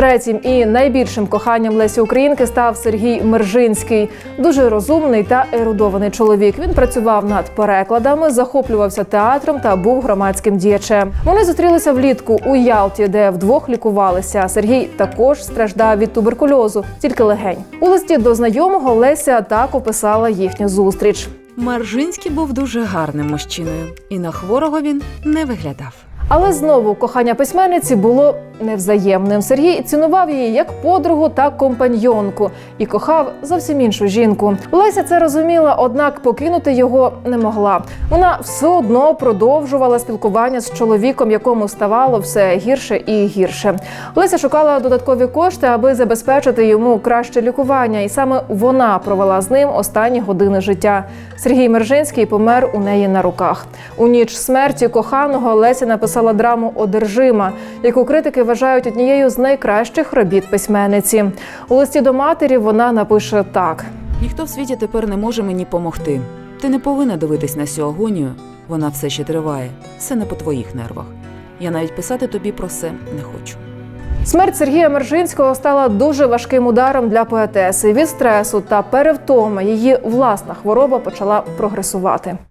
Третім і найбільшим коханням Лесі Українки став Сергій Мержинський. Дуже розумний та ерудований чоловік. Він працював над перекладами, захоплювався театром та був громадським діячем. Вони зустрілися влітку у Ялті, де вдвох лікувалися. Сергій також страждав від туберкульозу, тільки легень. У листі до знайомого Леся так описала їхню зустріч. Маржинський був дуже гарним мужчиною, і на хворого він не виглядав. Але знову кохання письменниці було невзаємним. Сергій цінував її як подругу та компаньйонку і кохав зовсім іншу жінку. Леся це розуміла, однак покинути його не могла. Вона все одно продовжувала спілкування з чоловіком, якому ставало все гірше і гірше. Леся шукала додаткові кошти, аби забезпечити йому краще лікування, і саме вона провела з ним останні години життя. Сергій Мержинський помер у неї на руках. У ніч смерті коханого Леся написала драму Одержима, яку критики вважають однією з найкращих робіт письменниці. У листі до матері вона напише так: Ніхто в світі тепер не може мені помогти. Ти не повинна дивитись на цю агонію. Вона все ще триває. Все не по твоїх нервах. Я навіть писати тобі про це не хочу. Смерть Сергія Мержинського стала дуже важким ударом для поетеси. Від стресу та перевтоми її власна хвороба почала прогресувати.